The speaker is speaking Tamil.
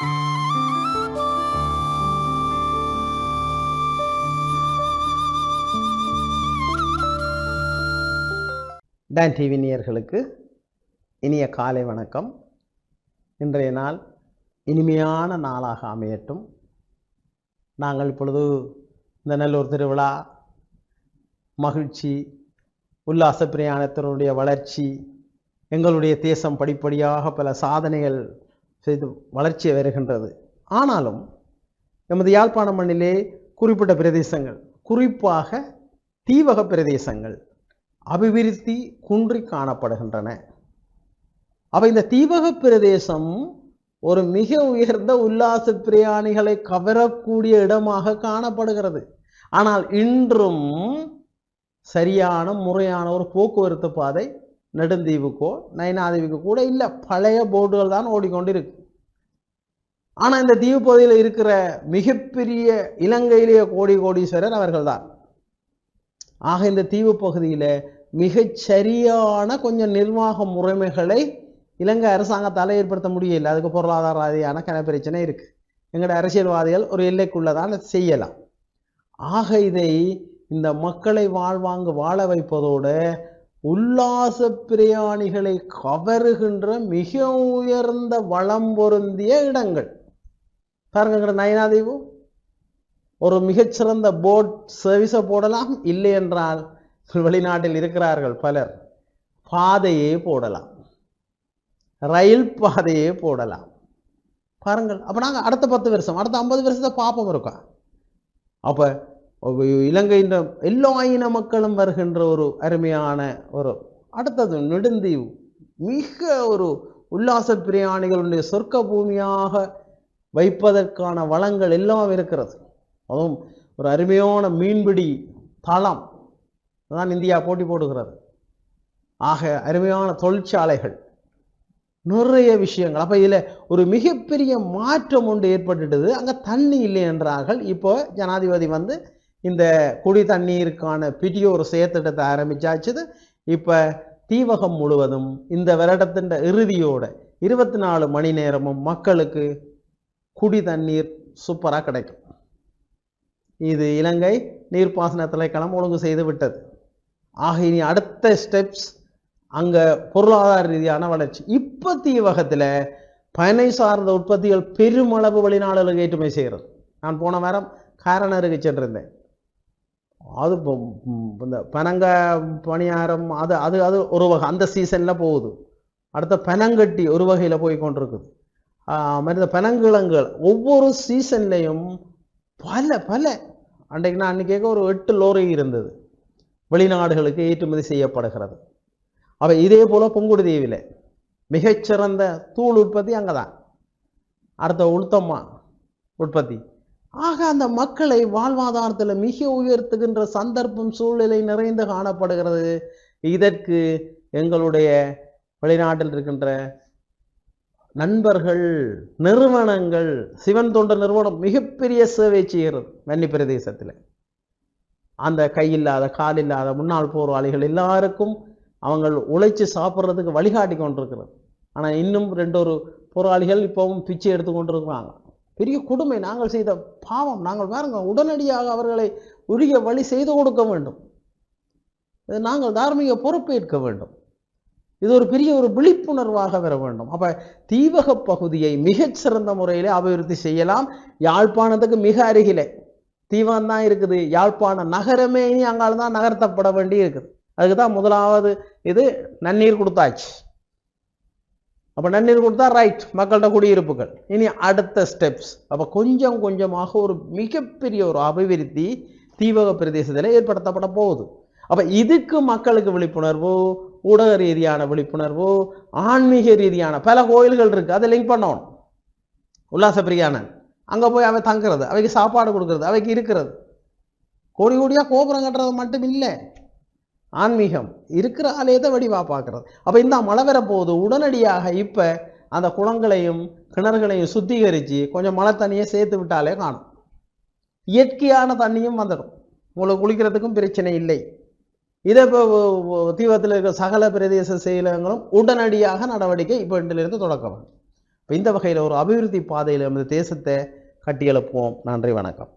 டான் டிவி நேயர்களுக்கு இனிய காலை வணக்கம். இன்றைய நாள் இனிமையான நாளாக அமையட்டும். நாங்கள் இப்பொழுது இந்த நல்லூர் திருவிழா மகிழ்ச்சி உல்லாச பிரயாணத்தினுடைய வளர்ச்சி எங்களுடைய தேசம் படிப்படியாக பல சாதனைகள் செய்து வளர்ச்சியை வருகின்றது. ஆனாலும் எமது யாழ்ப்பாண மண்ணிலே குறிப்பிட்ட பிரதேசங்கள் குறிப்பாக தீவக பிரதேசங்கள் அபிவிருத்தி குன்றி காணப்படுகின்றன. அவை இந்த தீவக பிரதேசம் ஒரு மிக உயர்ந்த உல்லாச பிரயாணிகளை கவரக்கூடிய இடமாக காணப்படுகிறது. ஆனால் இன்றும் சரியான முறையான ஒரு போக்குவரத்து பாதை நெடுந்தீவுக்கோ நயனாதீவுக்கு கூட இல்லை. பழைய போர்டுகள் தான் ஓடிக்கொண்டிருக்கு. ஆனால் இந்த தீவு பகுதியில் இருக்கிற மிகப்பெரிய இலங்கையிலேயே கோடி கோடீஸ்வரர் அவர்கள்தான் ஆக இந்த தீவு பகுதியில் மிகச் சரியான கொஞ்சம் நிர்வாக முறைமைகளை இலங்கை அரசாங்கத்தால் ஏற்படுத்த முடியல. அதுக்கு பொருளாதார ரீதியான கன பிரச்சனை இருக்கு. எங்களோட அரசியல்வாதிகள் ஒரு எல்லைக்குள்ளே தான் செய்யலாம். ஆக இதை இந்த மக்களை வாழ்வாங்கு வாழ வைப்பதோடு உல்லாச பிரயாணிகளை கவருகின்ற மிக உயர்ந்த வளம் பொருந்திய இடங்கள். பாருங்கிற எங்கட நயனாதீவு. ஒரு மிகச்சிறந்த போட் சர்வீஸை போடலாம். இல்லை என்றால் வெளிநாட்டில் இருக்கிறார்கள் பலர் பாதையே போடலாம். ரயில் பாதையே போடலாம். பாருங்கள் அப்போ நாங்கள் அடுத்த பத்து வருஷம் அடுத்த ஐம்பது வருஷத்தை பார்ப்போம் இருக்கோம் அப்போ இலங்கையின் எல்லா இன மக்களும் வருகின்ற ஒரு அருமையான ஒரு அடுத்தது நெடுந்தீவு. மிக ஒரு உல்லாச பிரயாணிகளுடைய சொர்க்க பூமியாக வைப்பதற்கான வளங்கள் எல்லாம் இருக்கிறது. அதுவும் ஒரு அருமையான மீன்பிடி தளம் தான் இந்தியா போட்டி போடுகிறது. ஆக அருமையான தொழிற்சாலைகள் நிறைய விஷயங்கள். அப்போ இதில் ஒரு மிகப்பெரிய மாற்றம் ஒன்று ஏற்பட்டுட்டது. அங்கே தண்ணி இல்லை என்றார்கள். இப்போ ஜனாதிபதி வந்து இந்த குடி தண்ணீருக்கான பிடியோர் ஒரு ஆரம்பிச்சாச்சுது. இப்போ தீவகம் முழுவதும் இந்த வருடத்தின் இறுதியோட இருபத்தி நாலு மணி நேரமும் மக்களுக்கு குடி தண்ணீர் சூப்பராக கிடைக்கும். இது இலங்கை நீர்ப்பாசன திணைக்களம் ஒழுங்கு செய்து விட்டது. ஆக இனி அடுத்த ஸ்டெப்ஸ் அங்கே பொருளாதார ரீதியான வளர்ச்சி. இப்போ தீவகத்தில் பனை சார்ந்த உற்பத்திகள் பெருமளவு வெளிநாடுகளுக்கு ஏற்றுமதி செய்கிறது. நான் போன வாரம் காரணருக்கு சென்றிருந்தேன். அது இப்போ, இந்த பனங்க பணியாரம் அது அது அது ஒரு வகை. அந்த சீசனில் போகுது. அடுத்த பனங்கட்டி ஒரு வகையில் போய் கொண்டிருக்குது. மாதிரி இந்த பனங்கிழங்குகள் ஒவ்வொரு சீசன்லேயும் பல பல. அன்றைக்கு நான் அன்றைக்கி ஒரு எட்டு லோரி இருந்தது. வெளிநாடுகளுக்கு ஏற்றுமதி செய்யப்படுகிறது. அவை இதே போல் பொங்குடு தீவில். மிகச்சிறந்த தூள் உற்பத்தி அங்கே தான் அடுத்த உளுத்தம்மா உற்பத்தி. ஆக அந்த மக்களை வாழ்வாதாரத்தில் மிக உயர்த்துகின்ற சந்தர்ப்பம் சூழ்நிலை நிறைந்து காணப்படுகிறது. இதற்கு எங்களுடைய வெளிநாட்டில் இருக்கின்ற நண்பர்கள் நிறுவனங்கள் சிவன் தொண்ட நிறுவனம் மிகப்பெரிய சேவை செய்கிறது வன்னி பிரதேசத்தில். அந்த கையில்லாத கால் இல்லாத முன்னாள் போராளிகள் எல்லாருக்கும் அவங்கள் உழைச்சி சாப்பிட்றதுக்கு வழிகாட்டி கொண்டிருக்கிறது. ஆனால் இன்னும் ரெண்டு ஒரு போராளிகள் இப்போவும் பிச்சை எடுத்து கொண்டிருக்கிறாங்க. பெரிய கொடுமை நாங்கள் செய்த பாவம். நாங்கள் பாருங்க உடனடியாக அவர்களை உரிய வழி செய்து கொடுக்க வேண்டும். இது நாங்கள் தார்மீக பொறுப்பேற்க வேண்டும். இது ஒரு பெரிய ஒரு விழிப்புணர்வாக வர வேண்டும். அப்போ தீவக பகுதியை மிகச்சிறந்த முறையிலே அபிவிருத்தி செய்யலாம். யாழ்ப்பாணத்துக்கு மிக அருகிலே. தீவகம் தான் இருக்குது. யாழ்ப்பாண நகரமே இனி அங்கால தான் நகர்த்தப்பட வேண்டி இருக்குது அதுக்கு தான் முதலாவது இது நன்னீர் கொடுத்தாச்சு. அப்போ நன்னீர் கொடுத்தா ரைட் மக்கள்கிட்ட குடியிருப்புகள். இனி அடுத்த ஸ்டெப்ஸ் அப்போ கொஞ்சம் கொஞ்சமாக ஒரு மிகப்பெரிய ஒரு அபிவிருத்தி தீவக பிரதேசத்தில் ஏற்படுத்தப்பட போகுது. அப்போ இதுக்கு மக்களுக்கு விழிப்புணர்வு ஊடக ரீதியான விழிப்புணர்வு ஆன்மீக ரீதியான பல கோயில்கள் இருக்குது அதை லிங்க் பண்ணணும். உல்லாச பிரியாணன். அங்கே போய் அவை தங்குறது அவைக்கு சாப்பாடு கொடுக்கறது அவைக்கு இருக்கிறது. கோடி கோடியாக கோபுரம் கட்டுறது மட்டும் இல்லை. ஆன்மீகம் இருக்கிற ஆலயத்தை வடிவா பார்க்குறது. அப்போ இந்த மழை வரப்போகுது உடனடியாக இப்போ அந்த குளங்களையும் கிணறுகளையும் சுத்திகரித்து கொஞ்சம் மழை தண்ணியை சேர்த்து விட்டாலே காணும். இயற்கையான தண்ணியும் வந்துடும். உங்களுக்கு குளிக்கிறதுக்கும் பிரச்சனை இல்லை. இதை இப்போ தீபத்தில் இருக்கிற சகல பிரதேச செயலகங்களும் உடனடியாக நடவடிக்கை இப்போ இன்றிலிருந்து தொடக்க வேண்டும். இந்த வகையில் ஒரு அபிவிருத்தி பாதையில் நமது தேசத்தை கட்டியெழுப்புவோம். நன்றி வணக்கம்.